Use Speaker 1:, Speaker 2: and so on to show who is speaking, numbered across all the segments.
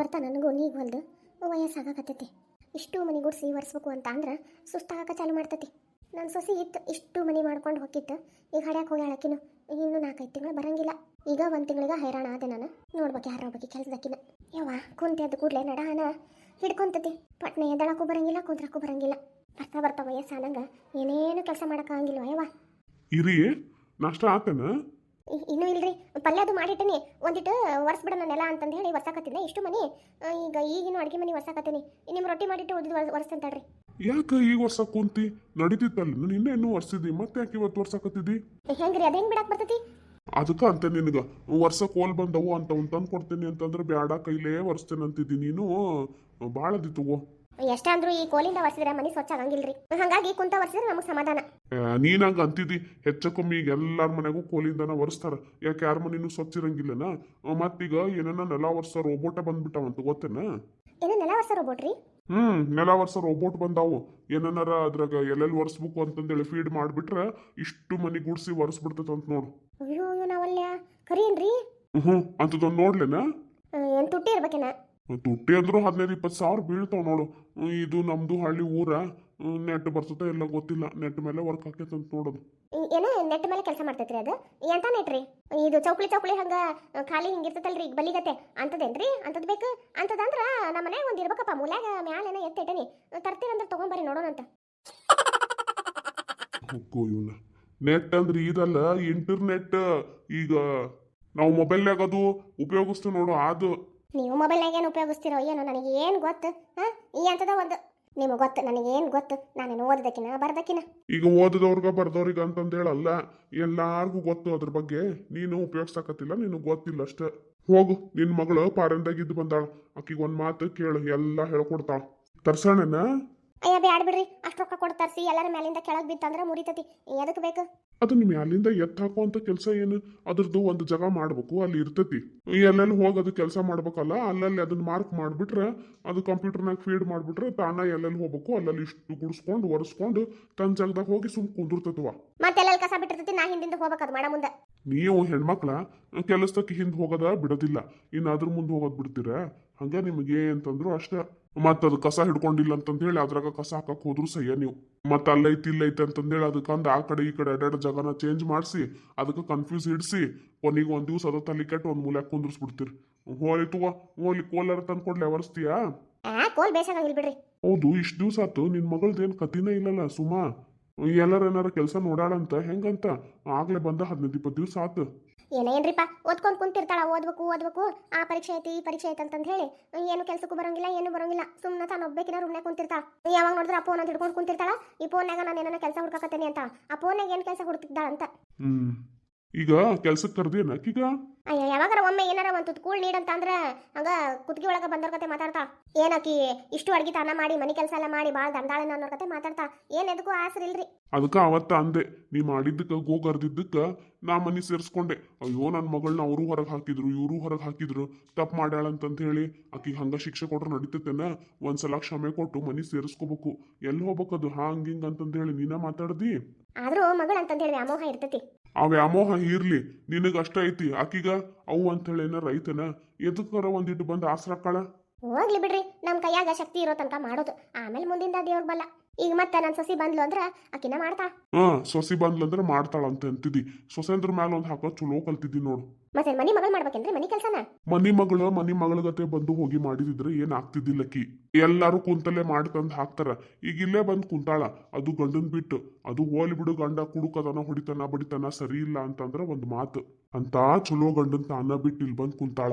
Speaker 1: ಬರ್ತಾ ನನಗೂ ನೀಗ ಹೊಲ್ದು. ವಯಸ್ಸಾಗಕತ್ತೈತಿ. ಇಷ್ಟು ಮನೆ ಗುಡಿಸಿ ಒರೆಸ್ಬೇಕು ಅಂತ ಅಂದ್ರೆ ಸುಸ್ತಾಗಕ ಚಾಲು ಮಾಡ್ತತಿ. ನನ್ನ ಸೊಸಿ ಇತ್ತು, ಇಷ್ಟು ಮನೆ ಮಾಡ್ಕೊಂಡು ಹೋಗಿತ್ತು ಈಗ ಹಡ್ಯಾಕೆ ಹೋಗಿ ಹೇಳಕಿನು ಇನ್ನು ನಾಲ್ಕೈದು ತಿಂಗಳು ಬರಂಗಿಲ್ಲ. ಈಗ ಒಂದು ತಿಂಗಳಿಗೆ ಹೈರಾಣ ಆದೆ ನಾನು. ನೋಡ್ಬೇಕು ಯಾರೋ ಬಗ್ಗೆ ಕೆಲಸದಕ್ಕಿನ ಯವ್ವ, ಕುಂತೆ ಅದು ಕೂಡಲೇ ನಡಾನ ಹಿಡ್ಕೊಂತತಿ. ಪಟ್ನೆ ಎದ್ದಳಕ್ಕೂ ಬರಂಗಿಲ್ಲ, ಕುಂದ್ರಕ್ಕೂ ಬರಂಗಿಲ್ಲ. ಬರ್ತಾ ಬರ್ತಾ ವಯಸ್ಸಾನಂಗ ಏನೇನು ಕೆಲಸ ಮಾಡೋಕ್ಕಾಗಿಲ್ವ ಯವ್ವ?
Speaker 2: ಇರಿ, ನಷ್ಟ ಆತನ?
Speaker 1: ಇನ್ನೂ ಇಲ್ರಿ. ಪಲ್ಯ ಅದು ಮಾಡಿಟ್ಟಿನಿ. ಒಂದಿಟ್ಟು ಒರ್ಸ್ಬಿಡ ನೆಲ ಅಂತಂದು ಹೇಳಿ ಒರ್ಸಾಕತ್ತಿದ್ದೆ ಇಷ್ಟು ಮನಿ ಈಗ ಈಗಿನ ಅಡುಗೆ ಮನೆ ಒರ್ಸಾಕತ್ತೀನಿ. ನಿಮ್ಮ ರೊಟ್ಟಿ ಮಾಡಿಟ್ಟು ಉಳಿದು ಒರೆಸ್ತಂತಾಳ್ರಿ
Speaker 2: ಯಾಕೆ ಈಗ ವರ್ಷ ಕುಂತಿ? ನಡೀತಿತ್ತಲ್ಲ. ನಿನ್ನೆ ಇನ್ನೂ ವರ್ಷಿದಿ ಮತ್ತೆ ಯಾಕೆ ಇವತ್ತು ವರ್ಷಕತ್ತಿದ್ದಿ
Speaker 1: ಹೆಂಗ್ರಿ? ಅದು ಹೆಂಗ್ ಬಿಡಾಕ್ ಬರ್ತೈತಿ?
Speaker 2: ಅದಕ್ಕ ಅಂತ ನಿನಗ. ವರ್ಷ ಕೋಲ್ ಬಂದವು ಅಂತ ಅವ್ನು ತಂದು ಕೊಡ್ತೀನಿ ಅಂತಂದ್ರೆ ಬ್ಯಾಡ ಕೈಲೇ ಒರೆಸ್ತೇನೆ ಅಂತಿದ್ದಿ ನೀನು. ಭಾಳದಿ ತಗೋ
Speaker 1: ಎಷ್ಟೇ ಅಂದ್ರೂ ಈ ಕೋಲಿಂದ ಒರೆಸಿದ್ರೆ ಮನೆ ಸ್ವಚ್ಛ ಆಗಂಗಿಲ್ರಿ. ಹಂಗಾಗಿ ಕುಂತ ಒರೆಸಿದ್ರೆ ನಮಗೆ ಸಮಾಧಾನ.
Speaker 2: ನೀನು ಹಂಗ ಅಂತಿದ್ದಿ ಹೆಚ್ಚ ಕಮ್ಮಿ ಈಗ ಎಲ್ಲಾರ ಮನೆಗೂ ಕೋಲಿಂದನ ಒರೆಸ್ತಾರ. ಯಾಕೆ ಯಾರ ಮನೇನು ಸ್ವಚ್ಛ ಇರಂಗಿಲ್ಲನ? ಮತ್ತೀಗ ಏನನ್ನ ನೆಲ ವರ್ಷ ರೋಬೋಟ ಬಂದ್ಬಿಟ್ಟಾವಂತ ಗೊತ್ತೇನ?
Speaker 1: ಏನ ನೆಲ ಒರೆಸೋ ರೋಬೋಟ್ ರೀ?
Speaker 2: ಹ್ಮ್ ನೆಲ ವರ್ಷ ರೋಬೋಟ್ ಬಂದಾವು. ಏನನ್ನಾರ ಅದ್ರಾಗ ಎಲ್ಲೆಲ್ಲಿ ಒರೆಸ್ಬೇಕು ಅಂತಂದೇಳಿ ಫೀಡ್ ಮಾಡ್ಬಿಟ್ರೆ ಇಷ್ಟು ಮನಿ ಗುಡ್ಸಿ ಒರೆಸ್ಬಿಡ್ತೈತೆ ನೋಡು.
Speaker 1: ಅಯ್ಯೋ ನಾವಲ್ಯ? ಕರೀನ್ರಿ?
Speaker 2: ಹ್ಞೂ ಅಂತದೊಂದು ನೋಡ್ಲೇನ?
Speaker 1: ಏನು ತುಟ್ಟಿ ಇರ್ಬೇಕೇನ?
Speaker 2: ತುಟ್ಟಿ ಅಂದ್ರು ಹದಿನೈದು ಇಪ್ಪತ್ತು ಸಾವಿರ ಬೀಳ್ತಾವ ನೋಡು. ಇದು ನಮ್ದು ಹಳ್ಳಿ ಊರ. ನೆಟ್ ಬರ್ತದೆ ಎಲ್ಲ ಗೊತ್ತಿಲ್ಲ. ನೆಟ್ ಮೇಲೆ ವರ್ಕ್ ಆಕೈತೆ ಅಂತ ನೋಡೋದು.
Speaker 1: ಏನ ನೆಟ್ ಮೇಲೆ ಕೆಲಸ ಮಾಡ್ತೈತ್ರಿ ಅದು? ಎಂತ ನೆಟ್ರಿ ಇದು ಚೌಕ್ಲಿ ಚೌಕ್ಲಿ ಹಂಗ ಖಾಲಿ ಖಾಲಿ ಹಿಂಗಿರ್ತೈತಲ್ರಿ ಈಗ ಬಲಿಗತೆ. ಅಂತದೇನ್ರಿ? ಅಂತದ್ ಬೇಕು? ಅಂತದಂದ್ರ ನಮ್ಮ ಮನ್ಯಾಗ ಒಂದ್ ಇರ್ಬೇಕಪ್ಪ. ಮೂಲ್ಯಾಗ ಮ್ಯಾಲೇನ ಎತ್ತಿಟ್ಟನಿ ತರ್ತೀರಂದ್ರ ತಗೊಂಬರ್ರಿ ನೋಡೋಣ
Speaker 2: ಅಂತ. ಇವನ. ನೆಟ್ ಅಂದ್ರೆ ಇದಲ್ಲ ಇಂಟರ್ನೆಟ್ ಈಗ ನಾವು ಮೊಬೈಲ್ನಾಗ ಅದು ಉಪಯೋಗಿಸ್ತೀವಿ ನೋಡು. ಅದು
Speaker 1: ನೀವು ಮೊಬೈಲ್ನಾಗ ಏನು ಉಪಯೋಗಿಸ್ತಿರೋ ಏನೋ ನನಗೆ ಏನು ಗೊತ್ತು ಹಾ? ಈ ಅಂತದ ಒಂದು. ನಿಮಗೆ ಗೊತ್ತು ನನಗೆ ಏನು ಗೊತ್ತು? ನಾನೇನು ಓದದಕ್ಕಿನ ಬರ್ದಕ್ಕಿನ?
Speaker 2: ಈಗ ಓದದವ್ರಿಗ ಬರ್ದವ್ರಿಗ ಅಂತಂದು ಹೇಳಲ್ಲ ಎಲ್ಲಾರ್ಗೂ ಗೊತ್ತು ಅದ್ರ ಬಗ್ಗೆ. ನೀನು ಉಪಯೋಗಿಸಕತ್ತಿಲ್ಲ ನೀನು ಗೊತ್ತಿಲ್ಲ ಅಷ್ಟೇ. ಹೋಗು ನಿನ್ನ ಮಗಳು ಪಾರಂದಾಗಿದ್ದು ಬಂದಾಳ. ಆಕಿಗೆ ಒಂದು ಮಾತು ಕೇಳು ಎಲ್ಲ ಹೇಳ್ಕೊಡ್ತಾಳ. ತರ್ಸೋಣನ?
Speaker 1: ಅಯ್ಯ ಬ್ಯಾಡ ಬಿಡ್ರಿ. ಅಷ್ಟು ರೊಕ್ಕ ಕೊಡ್ತಾರ್ಸಿ ತರ್ಸಿ ಎಲ್ಲರ ಮೇಲಿಂದ ಕೆಳಗೆ ಬಿತ್ತಂದ್ರೆ ಮುರಿತತಿ. ಎದಕ್ಕೆ ಬೇಕು?
Speaker 2: ಅದು ನಿಮ್ಮ ಅಲ್ಲಿಂದ ಎತ್ತ ಹಾಕುವಂತ ಕೆಲಸ ಏನು? ಅದ್ರದ್ದು ಒಂದು ಜಾಗ ಮಾಡ್ಬೇಕು ಅಲ್ಲಿ ಇರ್ತೈತಿ. ಎಲ್ಲೆಲ್ಲಿ ಹೋಗಿ ಅದು ಕೆಲಸ ಮಾಡ್ಬೇಕಲ್ಲ ಅಲ್ಲಲ್ಲಿ ಅದನ್ನ ಮಾರ್ಕ್ ಮಾಡ್ಬಿಟ್ರೆ ಅದು ಕಂಪ್ಯೂಟರ್ನಾಗ ಫೀಡ್ ಮಾಡಿಬಿಟ್ರೆ ತಾನ ಎಲ್ಲೆಲ್ಲಿ ಹೋಗ್ಬೇಕು ಅಲ್ಲಲ್ಲಿ ಇಷ್ಟು ಗುಡಿಸ್ಕೊಂಡು ಒರೆಸ್ಕೊಂಡು ತನ್ನ ಜಾಗದಾಗ ಹೋಗಿ ಸುಮ್ ಕುಂದಿರ್ತತ್ವ.
Speaker 1: ಮತ್ತೆಲ್ಲ ಕಸ ಬಿಟ್ಟಿರ್ತೈತಿ ನಾ ಹಿಂದಿಂದ ಹೋಗ್ಬೇಕು ಅದು ಮಾಡ ಮುಂದೆ.
Speaker 2: ನೀವು ಹೆಣ್ಮಕ್ಳ ಕೆಲಸಕ್ಕೆ ಹಿಂದೆ ಹೋಗೋದ ಬಿಡೋದಿಲ್ಲ. ಇನ್ನು ಅದ್ರ ಮುಂದೆ ಹೋಗೋದು ಬಿಡ್ತೀರ? ಹಂಗೆ ನಿಮಗೆ ಅಂತಂದ್ರು ಅಷ್ಟೇ. ಮತ್ತ ಅದು ಕಸ ಹಿಡ್ಕೊಂಡಿಲ್ಲ ಅಂತಂದೇಳಿ ಅದ್ರಾಗ ಕಸ ಹಾಕಕ್ ಹೋದ್ರು ಸಹ್ಯ ನೀವು. ಮತ್ತೆ ಅಲ್ಲೈತಿ ಇಲ್ಲೈತಿ ಅಂತಂದೇಳಿ ಅದಕ್ಕಂದ್ ಆ ಕಡೆ ಈ ಕಡೆ ಎರಡೆರಡು ಜಗನ ಚೇಂಜ್ ಮಾಡಿಸಿ ಅದಕ್ಕೆ ಕನ್ಫ್ಯೂಸ್ ಇಡಿಸಿ ಕೊನೆಗೆ ಒಂದ್ ದಿವ್ಸ ಅದ ತಲೆ ಕೆಟ್ಟು ಒಂದ್ ಮೂಲೆ ಕುಂದ್ರಿಸ್ಬಿಡ್ತೀರಿ. ಹೋಲಿ ತಗೋ ಹೋಲಿ ಕೋಲಾರ ತಂದು ಕೊಡ್ಲೆ ಅವರ್ಸ್ತೀಯಾ?
Speaker 1: ಆ ಕೋಲ್ ಬೇಸಾಗಂಗಿಲ್ಲ ಬಿಡ್ರಿ.
Speaker 2: ಹೌದು ಇಷ್ಟು ದಿವ್ಸ ಆತು ನಿನ್ ಮಗಳ್ದೇನ್ ಕತಿನೇ ಇಲ್ಲಲ್ಲ ಸುಮಾ? ಎಲ್ಲರ ಏನಾರ ಕೆಲಸ ನೋಡಾಳಂತ ಹೆಂಗಂತ? ಆಗ್ಲೇ ಬಂದ ಹದಿನೈದು ಇಪ್ಪತ್ತು ದಿವ್ಸ ಆತು.
Speaker 1: ಏನೇನ್ರಿಪ್ಪ ಓದ್ಕೊಂಡ್ ಕುಂತಿರ್ತಾಳ, ಓದ್ಬೇಕು ಓದ್ಬೇಕು. ಆ ಪರೀಕ್ಷೆ ಐತಿ, ಈ ಪರೀಕ್ಷೆ ಐತಿ ಅಂತ ಹೇಳಿ, ಏನು ಕೆಲ್ಸಕ್ಕೂ ಬರಂಗಿಲ್ಲ, ಏನು ಬರೋಂಗಿಲ್ಲ. ಸುಮ್ಮನೆ ತಾನು ಒಬ್ಬೇಕಿನ ರೂಮ್ನ ಕುಂತಿರ್ತಾಳ. ಯಾವಾಗ ನೋಡಿದ್ರೆ ಆ ಫೋನ್ ಅಂತ ಹಿಡ್ಕೊಂಡು ಕುಂತಿರ್ತಾಳ. ಈ ಫೋನ್ಯಾಗ ನಾನು ಏನೋ ಕೆಲಸ ಹುಡ್ಕಾಕತ್ತೇನೆ ಅಂತ. ಆ ಫೋನ್ಯಾಗ ಏನು ಕೆಲಸ ಹುಡುಕ್ತಿದ್ದಾಳ ಅಂತ
Speaker 2: ಈಗ ಕೆಲ್ಸಕ್ಕೆ ಕರ್ದೇನ ಈಗ?
Speaker 1: ಅಯ್ಯ ಯಾವಾಗಾರ ಒಮ್ಮೆ ಏನಾರ ಒಂದು ತುತ್ತು ಕೂಳ್ ನೀಡಂತ ಅಂದ್ರೆ ಹಂಗ ಕುತ್ತಿಗೆ ಒಳಗ ಬಂದವ್ರ ಕತೆ ಮಾತಾಡ್ತಾ. ಏನಕ್ಕಿ ಇಷ್ಟು ಅಡ್ಗಿ ತಾನ ಮಾಡಿ ಮನಿ ಕೆಲಸ ಎಲ್ಲ ಮಾಡಿ ಭಾಳ ದಂಡಾಳನ ಅನ್ನೋ ಕತೆ ಮಾತಾಡ್ತಾ. ಏನ್ ಎದಕ್ಕೂ ಆಸರಿ ಇಲ್ರಿ.
Speaker 2: ಅದಕ್ಕ ಅವತ್ತ ಅಂದೆ ನೀ ಮಾಡಿದ್ದಕ್ಕ ಗೋ ಕರ್ದಿದ್ದಕ್ಕ ನಾ ಮನಿ ಸೇರಿಸ್ಕೊಂಡೆ. ಅಯ್ಯೋ ನನ್ನ ಮಗಳನ್ನ ಅವರು ಹೊರಗೆ ಹಾಕಿದ್ರು ಇವರು ಹೊರಗೆ ಹಾಕಿದ್ರು. ತಪ್ಪು ಮಾಡ್ಯಾಳಂತಂತ ಹೇಳಿ ಆಕಿಗೆ ಹಂಗ ಶಿಕ್ಷೆ ಕೊಟ್ರೆ ನಡೀತೈತೆನ? ಒಂದ್ಸಲ ಕ್ಷಮೆ ಕೊಟ್ಟು ಮನಿ ಸೇರಿಸ್ಕೋಬೇಕು. ಎಲ್ಲಿ ಹೋಗ್ಬೇಕದು ಹಾಂಗಿಂಗ್ ಅಂತಂದ ಹೇಳಿ ನೀನ ಮಾತಾಡ್ದಿ?
Speaker 1: ಆದ್ರೂ ಮಗಳು ಅಂತಂದ ಹೇಳಿ ವ್ಯಾಮೋಹ ಇರ್ತೈತಿ.
Speaker 2: ಆ ವ್ಯಾಮೋಹ ಇರ್ಲಿ, ನಿನಗ ಅಷ್ಟ ಐತಿ. ಆಕಿಗ ಅವು ಅಂತೇಳಿ ಏನಾರ ಐತನ ಎದಕ್ಕರ ಒಂದಿಟ್ಟು ಬಂದು ಆಸರಕ್ಕಳ?
Speaker 1: ಹೋಗ್ಲಿ ಬಿಡ್ರಿ ನಮ್ಮ ಕೈಯಾಗ ಶಕ್ತಿ ಇರೋ ತನಕ ಮಾಡೋದು. ಆಮೇಲೆ ಮುಂದಿಂದ ದೇವ್ರ ಬಲ್ಲ. ಈಗ ಮತ್ತೆ ನನ್ನ ಸೊಸಿ ಬಂದ್ಲು ಅಂದ್ರೆ ಆಕಿನ ಮಾಡ್ತಾ.
Speaker 2: ಹಾ ಸೊಸಿ ಬಂದ್ಲಂದ್ರ ಮಾಡ್ತಾಳ ಅಂತ ಅಂತಿದ್ದಿ. ಸೊಸೆಂದ್ರ ಮ್ಯಾಲ ಒಂದ್ ಹಾಕೋ ಚಲೋ ಕಲ್ತಿದ್ದಿ ನೋಡು.
Speaker 1: ಮತ್ತೆ ಮನಿ ಮಗಳು ಮಾಡ್ಬೇಕೇನ್ರಿ ಮನಿ ಕೆಲಸನ?
Speaker 2: ಮನಿ ಮಗಳ ಮನಿ ಮಗಳ ಗತೆ ಬಂದು ಹೋಗಿ ಮಾಡಿದಿದ್ರೆ ಏನ್ ಆಗ್ತಿದ್ದಿಲ್ಲಕಿ ಎಲ್ಲಾರು ಕುಂತಲ್ಲೇ ಮಾಡಿ ತಂದು ಹಾಕ್ತಾರ. ಈಗ ಇಲ್ಲೇ ಬಂದ್ ಕುಂತಾಳ. ಅದು ಗಂಡನ್ ಬಿಟ್ಟು. ಅದು ಹೋಲಿ ಬಿಡು ಗಂಡ ಕುಡುಕದನ ಹೊಡಿತನ ಬಡಿತನ ಸರಿ ಇಲ್ಲ ಅಂತಂದ್ರ ಒಂದ್ ಮಾತು. ಅಂತ ಚಲೋ ಗಂಡನ್ ತಾನ ಬಿಟ್ಟು ಇಲ್ಲಿ ಬಂದು ಕುಂತಾಳ.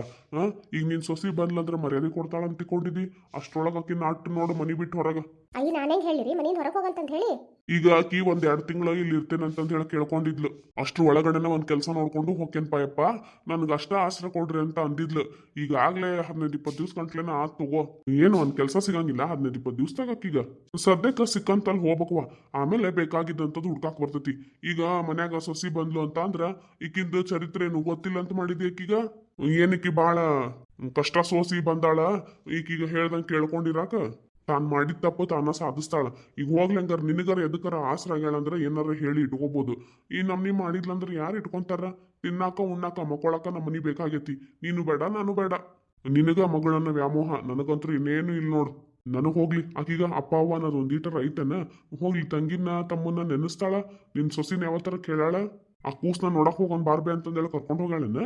Speaker 2: ಈಗ ನಿನ್ ಸೊಸಿ ಬಂದ್ಲಂದ್ರ ಮರ್ಯಾದೆ ಕೊಡ್ತಾಳ ಅಂತ ತಿಕೊಂಡಿದಿ ಅಷ್ಟ್ರೊಳಗ ಆಕಿ ನಾಟ್ ನೋಡು ಮನಿ ಬಿಟ್ಟು ಹೊರಗ.
Speaker 1: ಅಯ್ಯ ನಾನೇನ್ ಹೇಳಿರಿ? ಮನಿಯಿಂದ ಹೊರಗೆ ಹೋಗಂತಂತ ಹೇಳಿ.
Speaker 2: ಈಗ ಆಕಿ ಒಂದ್ ಎರಡ್ ತಿಂಗಳ ಇಲ್ಲಿ ಇರ್ತೇನೆ ಅಂತಂದ್ ಹೇಳಿ ಕೇಳ್ಕೊಂಡಿದ್ಲು. ಅಷ್ಟ್ರ ಒಳಗಡೆನ ಒಂದ್ ಕೆಲಸ ನೋಡ್ಕೊಂಡು ಹೋಗ್ಯನ್ ಪಾಯಪ್ಪ, ನನ್ಗ ಅಷ್ಟ ಆಸ್ರ ಕೊಡ್ರಿ ಅಂತ ಅಂದಿದ್ಲು. ಈಗಾಗ್ಲೇ ಹದಿನೈದು ಇಪ್ಪತ್ತು ದಿವ್ಸ ಗಂಟ್ಲೆನ ಆತ್ ತಗೋ. ಏನು ಒಂದ್ ಕೆಲಸ ಸಿಗಂಗಿಲ್ಲ ಹದಿನೈದು ಇಪ್ಪತ್ತು ದಿವ್ಸದಾಗ ಆಕೀಗ ಸದ್ಯಕ್ಕೆ ಸಿಕ್ಕಂತಲ್ಲಿ ಹೋಗ್ಬೇಕವ. ಆಮೇಲೆ ಬೇಕಾಗಿದ್ದಂಥದ್ದು ಹುಡ್ಕಾಕ್ ಬರ್ತೈತಿ. ಈಗ ಮನ್ಯಾಗ ಸೊಸಿ ಬಂದ್ಲು ಅಂತ ಅಂದ್ರ ಈಕಿಂದ ಚರಿತ್ರೆ ಏನು ಗೊತ್ತಿಲ್ಲ ಅಂತ ಮಾಡಿದ್ವಿ ಆಕೀಗ? ಏನಕ್ಕೆ ಬಾಳ ಕಷ್ಟ ಸೋಸಿ ಬಂದಾಳ? ಈಕೀಗ ಹೇಳ್ದಂಗೆ ಕೇಳ್ಕೊಂಡಿರಾಕ? ತಾನ್ ಮಾಡಿದ ತಪ್ಪು ತಾನ ಸಾಧಿಸ್ತಾಳ. ಈಗ ಹೋಗ್ಲಂಗಾರ ನಿನಗಾರ ಎದಕ್ಕಾರ ಆಸರ ಆಗ್ಯಾಳಂದ್ರ ಏನಾರ ಹೇಳಿ ಇಟ್ಕೋಬಹುದು ಈ ನಮ್ನಿ ಮಾಡಿದ್ಲಂದ್ರ ಯಾರು ಇಟ್ಕೊಂತಾರ? ತಿನ್ನಾಕ, ಉಣ್ಣಾಕ, ಮಕ್ಕೊಳಕ ನಮ್ಮ ಮನಿ ಬೇಕಾಗೈತಿ. ನೀನು ಬೇಡ, ನಾನು ಬೇಡ. ನಿನಗ ಮಗಳನ್ನ ವ್ಯಾಮೋಹ ನನಗಂತೂ ಇನ್ನೇನು ಇಲ್ಲ ನೋಡು. ನನಗೆ ಹೋಗ್ಲಿ. ಆಕೀಗ ಅಪ್ಪ, ಅವ್ವ ಅನ್ನೋದು ಒಂದೀಟರ ಐತನ ಹೋಗ್ಲಿ, ತಂಗಿನ, ತಮ್ಮನ್ನ ನೆನೆಸ್ತಾಳ. ನಿನ್ ಸೊಸಿನ ಯಾವತ್ತರ ಕೇಳಾಳ ಆ ಕೂಸ್ನ ನೋಡಕ್ ಹೋಗೋನ್ ಬಾರ್ಬೆ ಅಂತಂದೇಳಿ ಕರ್ಕೊಂಡು ಹೋಗಾಳನ